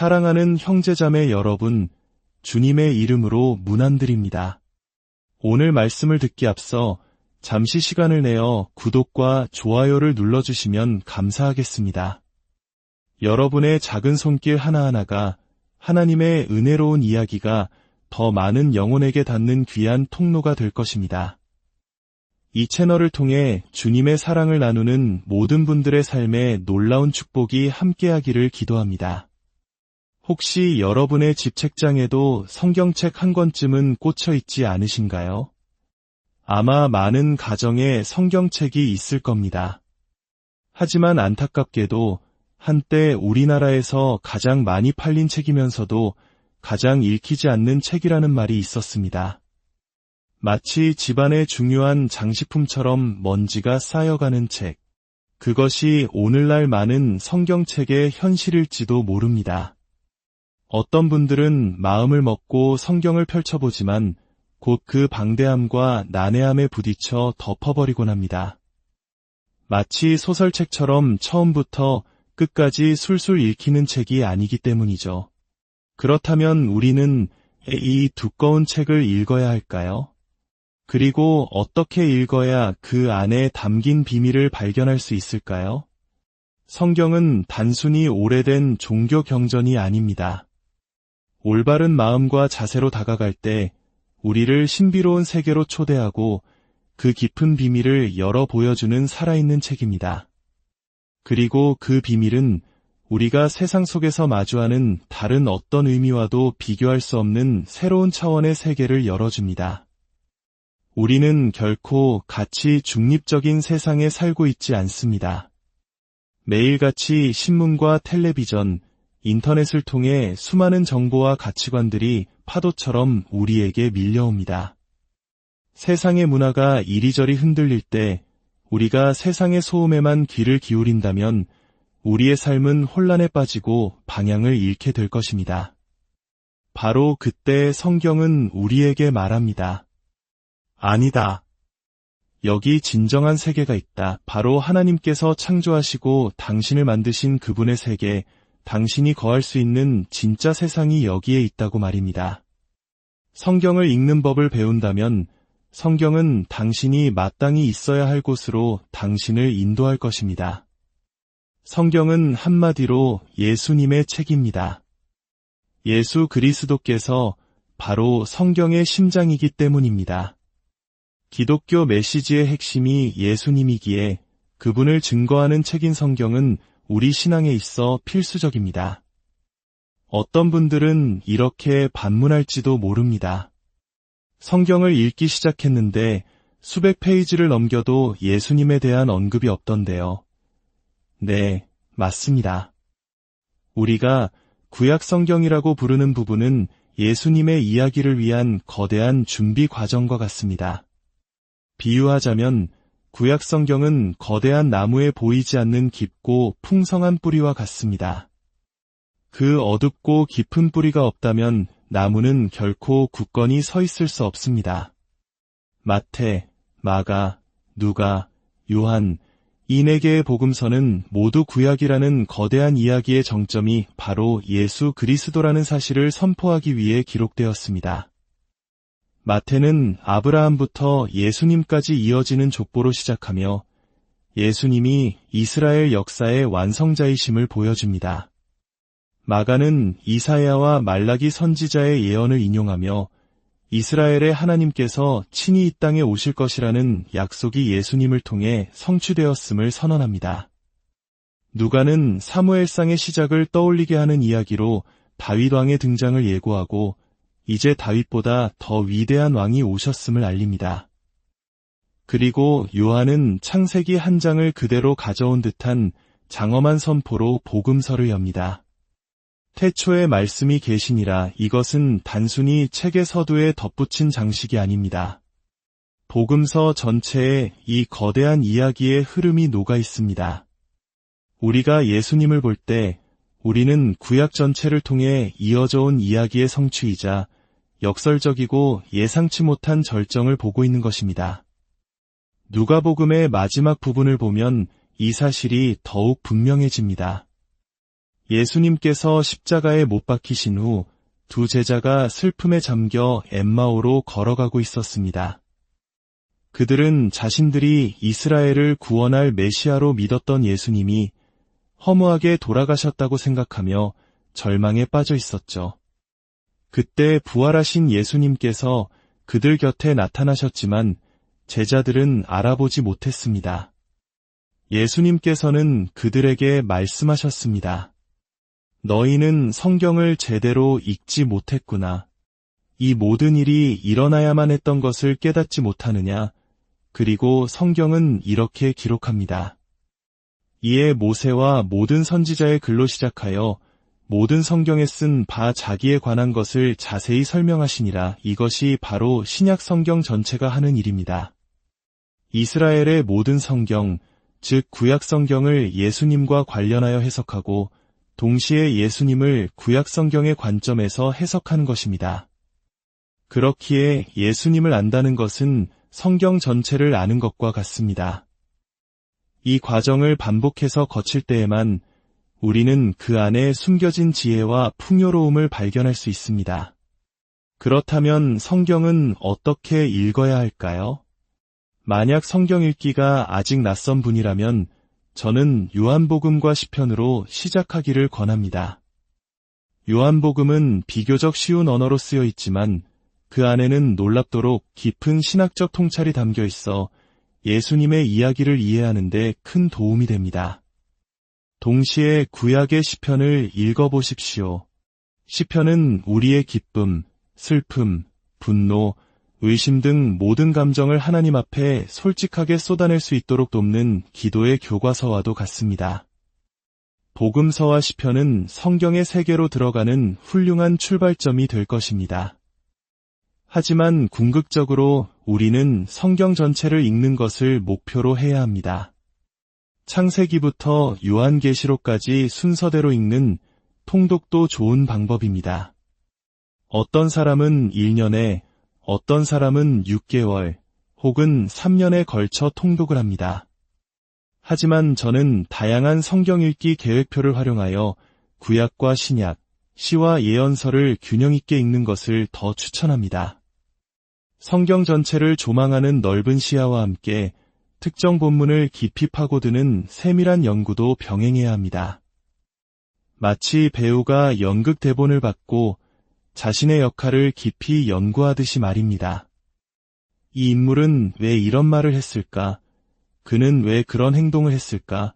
사랑하는 형제자매 여러분, 주님의 이름으로 문안드립니다. 오늘 말씀을 듣기 앞서 잠시 시간을 내어 구독과 좋아요를 눌러주시면 감사하겠습니다. 여러분의 작은 손길 하나하나가 하나님의 은혜로운 이야기가 더 많은 영혼에게 닿는 귀한 통로가 될 것입니다. 이 채널을 통해 주님의 사랑을 나누는 모든 분들의 삶에 놀라운 축복이 함께하기를 기도합니다. 혹시 여러분의 집 책장에도 성경책 한 권쯤은 꽂혀 있지 않으신가요? 아마 많은 가정에 성경책이 있을 겁니다. 하지만 안타깝게도 한때 우리나라에서 가장 많이 팔린 책이면서도 가장 읽히지 않는 책이라는 말이 있었습니다. 마치 집안의 중요한 장식품처럼 먼지가 쌓여가는 책. 그것이 오늘날 많은 성경책의 현실일지도 모릅니다. 어떤 분들은 마음을 먹고 성경을 펼쳐보지만 곧 그 방대함과 난해함에 부딪혀 덮어버리곤 합니다. 마치 소설책처럼 처음부터 끝까지 술술 읽히는 책이 아니기 때문이죠. 그렇다면 우리는 이 두꺼운 책을 읽어야 할까요? 그리고 어떻게 읽어야 그 안에 담긴 비밀을 발견할 수 있을까요? 성경은 단순히 오래된 종교 경전이 아닙니다. 올바른 마음과 자세로 다가갈 때 우리를 신비로운 세계로 초대하고 그 깊은 비밀을 열어 보여주는 살아있는 책입니다. 그리고 그 비밀은 우리가 세상 속에서 마주하는 다른 어떤 의미와도 비교할 수 없는 새로운 차원의 세계를 열어줍니다. 우리는 결코 가치 중립적인 세상에 살고 있지 않습니다. 매일같이 신문과 텔레비전, 인터넷을 통해 수많은 정보와 가치관들이 파도처럼 우리에게 밀려옵니다. 세상의 문화가 이리저리 흔들릴 때 우리가 세상의 소음에만 귀를 기울인다면 우리의 삶은 혼란에 빠지고 방향을 잃게 될 것입니다. 바로 그때 성경은 우리에게 말합니다. 아니다. 여기 진정한 세계가 있다. 바로 하나님께서 창조하시고 당신을 만드신 그분의 세계, 당신이 거할 수 있는 진짜 세상이 여기에 있다고 말입니다. 성경을 읽는 법을 배운다면 성경은 당신이 마땅히 있어야 할 곳으로 당신을 인도할 것입니다. 성경은 한마디로 예수님의 책입니다. 예수 그리스도께서 바로 성경의 심장이기 때문입니다. 기독교 메시지의 핵심이 예수님이기에 그분을 증거하는 책인 성경은 우리 신앙에 있어 필수적입니다. 어떤 분들은 이렇게 반문할지도 모릅니다. 성경을 읽기 시작했는데 수백 페이지를 넘겨도 예수님에 대한 언급이 없던데요. 네, 맞습니다. 우리가 구약 성경이라고 부르는 부분은 예수님의 이야기를 위한 거대한 준비 과정과 같습니다. 비유하자면 구약 성경은 거대한 나무에 보이지 않는 깊고 풍성한 뿌리와 같습니다. 그 어둡고 깊은 뿌리가 없다면 나무는 결코 굳건히 서 있을 수 없습니다. 마태, 마가, 누가, 요한, 이 네 개의 복음서는 모두 구약이라는 거대한 이야기의 정점이 바로 예수 그리스도라는 사실을 선포하기 위해 기록되었습니다. 마태는 아브라함부터 예수님까지 이어지는 족보로 시작하며 예수님이 이스라엘 역사의 완성자이심을 보여줍니다. 마가는 이사야와 말라기 선지자의 예언을 인용하며 이스라엘의 하나님께서 친히 이 땅에 오실 것이라는 약속이 예수님을 통해 성취되었음을 선언합니다. 누가는 사무엘상의 시작을 떠올리게 하는 이야기로 다윗 왕의 등장을 예고하고 이제 다윗보다 더 위대한 왕이 오셨음을 알립니다. 그리고 요한은 창세기 한 장을 그대로 가져온 듯한 장엄한 선포로 복음서를 엽니다. 태초에 말씀이 계시니라 이것은 단순히 책의 서두에 덧붙인 장식이 아닙니다. 복음서 전체에 이 거대한 이야기의 흐름이 녹아 있습니다. 우리가 예수님을 볼 때 우리는 구약 전체를 통해 이어져 온 이야기의 성취이자 역설적이고 예상치 못한 절정을 보고 있는 것입니다. 누가복음의 마지막 부분을 보면 이 사실이 더욱 분명해집니다. 예수님께서 십자가에 못 박히신 후 두 제자가 슬픔에 잠겨 엠마오로 걸어가고 있었습니다. 그들은 자신들이 이스라엘을 구원할 메시아로 믿었던 예수님이 허무하게 돌아가셨다고 생각하며 절망에 빠져 있었죠. 그때 부활하신 예수님께서 그들 곁에 나타나셨지만 제자들은 알아보지 못했습니다. 예수님께서는 그들에게 말씀하셨습니다. 너희는 성경을 제대로 읽지 못했구나. 이 모든 일이 일어나야만 했던 것을 깨닫지 못하느냐. 그리고 성경은 이렇게 기록합니다. 이에 모세와 모든 선지자의 글로 시작하여 모든 성경에 쓴 바 자기에 관한 것을 자세히 설명하시니라 이것이 바로 신약 성경 전체가 하는 일입니다. 이스라엘의 모든 성경, 즉 구약 성경을 예수님과 관련하여 해석하고 동시에 예수님을 구약 성경의 관점에서 해석하는 것입니다. 그렇기에 예수님을 안다는 것은 성경 전체를 아는 것과 같습니다. 이 과정을 반복해서 거칠 때에만 우리는 그 안에 숨겨진 지혜와 풍요로움을 발견할 수 있습니다. 그렇다면 성경은 어떻게 읽어야 할까요? 만약 성경 읽기가 아직 낯선 분이라면 저는 요한복음과 시편으로 시작하기를 권합니다. 요한복음은 비교적 쉬운 언어로 쓰여 있지만 그 안에는 놀랍도록 깊은 신학적 통찰이 담겨 있어 예수님의 이야기를 이해하는데 큰 도움이 됩니다. 동시에 구약의 시편을 읽어보십시오. 시편은 우리의 기쁨, 슬픔, 분노, 의심 등 모든 감정을 하나님 앞에 솔직하게 쏟아낼 수 있도록 돕는 기도의 교과서와도 같습니다. 복음서와 시편은 성경의 세계로 들어가는 훌륭한 출발점이 될 것입니다. 하지만 궁극적으로 우리는 성경 전체를 읽는 것을 목표로 해야 합니다. 창세기부터 요한계시록까지 순서대로 읽는 통독도 좋은 방법입니다. 어떤 사람은 1년에 어떤 사람은 6개월 혹은 3년에 걸쳐 통독을 합니다. 하지만 저는 다양한 성경 읽기 계획표를 활용하여 구약과 신약, 시와 예언서를 균형 있게 읽는 것을 더 추천합니다. 성경 전체를 조망하는 넓은 시야와 함께 특정 본문을 깊이 파고드는 세밀한 연구도 병행해야 합니다. 마치 배우가 연극 대본을 받고 자신의 역할을 깊이 연구하듯이 말입니다. 이 인물은 왜 이런 말을 했을까? 그는 왜 그런 행동을 했을까?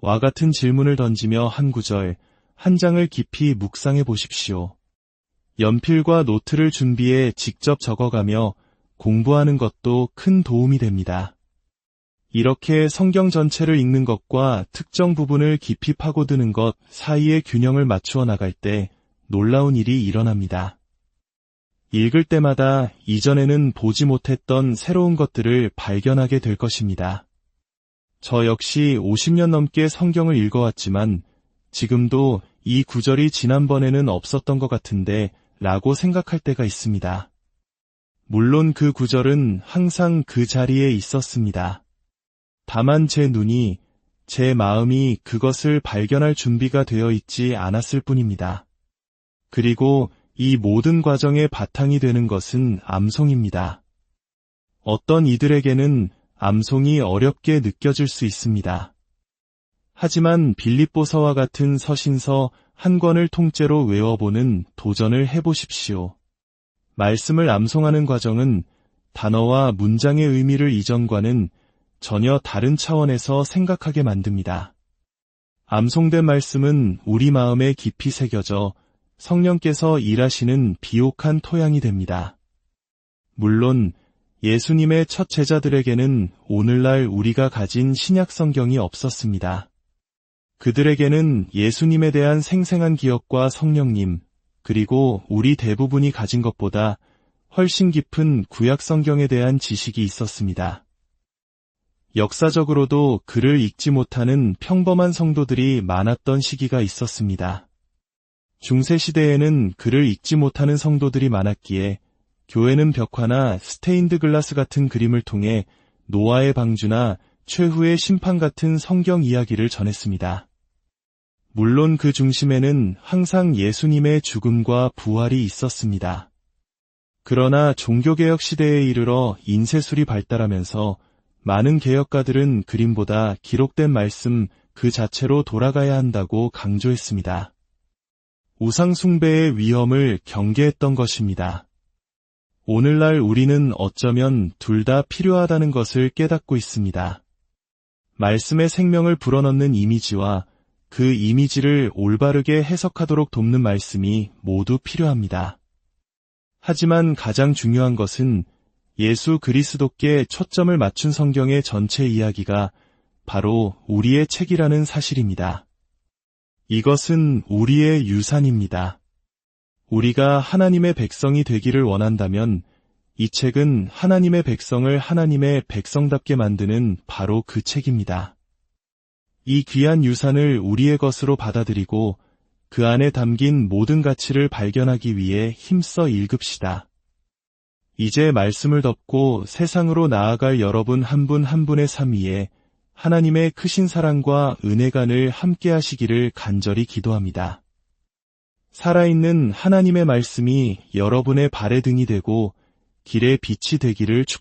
와 같은 질문을 던지며 한 구절, 한 장을 깊이 묵상해 보십시오. 연필과 노트를 준비해 직접 적어가며 공부하는 것도 큰 도움이 됩니다. 이렇게 성경 전체를 읽는 것과 특정 부분을 깊이 파고드는 것 사이의 균형을 맞추어 나갈 때 놀라운 일이 일어납니다. 읽을 때마다 이전에는 보지 못했던 새로운 것들을 발견하게 될 것입니다. 저 역시 50년 넘게 성경을 읽어왔지만 지금도 이 구절이 지난번에는 없었던 것 같은데 라고 생각할 때가 있습니다. 물론 그 구절은 항상 그 자리에 있었습니다. 다만 제 눈이, 제 마음이 그것을 발견할 준비가 되어 있지 않았을 뿐입니다. 그리고 이 모든 과정의 바탕이 되는 것은 암송입니다. 어떤 이들에게는 암송이 어렵게 느껴질 수 있습니다. 하지만 빌립보서와 같은 서신서 한 권을 통째로 외워보는 도전을 해보십시오. 말씀을 암송하는 과정은 단어와 문장의 의미를 이전과는 전혀 다른 차원에서 생각하게 만듭니다. 암송된 말씀은 우리 마음에 깊이 새겨져 성령께서 일하시는 비옥한 토양이 됩니다. 물론 예수님의 첫 제자들에게는 오늘날 우리가 가진 신약 성경이 없었습니다. 그들에게는 예수님에 대한 생생한 기억과 성령님, 그리고 우리 대부분이 가진 것보다 훨씬 깊은 구약 성경에 대한 지식이 있었습니다. 역사적으로도 그를 읽지 못하는 평범한 성도들이 많았던 시기가 있었습니다. 중세시대에는 글을 읽지 못하는 성도들이 많았기에 교회는 벽화나 스테인드 글라스 같은 그림을 통해 노아의 방주나 최후의 심판 같은 성경 이야기를 전했습니다. 물론 그 중심에는 항상 예수님의 죽음과 부활이 있었습니다. 그러나 종교개혁 시대에 이르러 인쇄술이 발달하면서 많은 개혁가들은 그림보다 기록된 말씀 그 자체로 돌아가야 한다고 강조했습니다. 우상숭배의 위험을 경계했던 것입니다. 오늘날 우리는 어쩌면 둘 다 필요하다는 것을 깨닫고 있습니다. 말씀의 생명을 불어넣는 이미지와 그 이미지를 올바르게 해석하도록 돕는 말씀이 모두 필요합니다. 하지만 가장 중요한 것은 예수 그리스도께 초점을 맞춘 성경의 전체 이야기가 바로 우리의 책이라는 사실입니다. 이것은 우리의 유산입니다. 우리가 하나님의 백성이 되기를 원한다면 이 책은 하나님의 백성을 하나님의 백성답게 만드는 바로 그 책입니다. 이 귀한 유산을 우리의 것으로 받아들이고 그 안에 담긴 모든 가치를 발견하기 위해 힘써 읽읍시다. 이제 말씀을 덮고 세상으로 나아갈 여러분 한분한 분의 삶 위에 하나님의 크신 사랑과 은혜간을 함께 하시기를 간절히 기도합니다. 살아있는 하나님의 말씀이 여러분의 발의 등이 되고 길의 빛이 되기를 축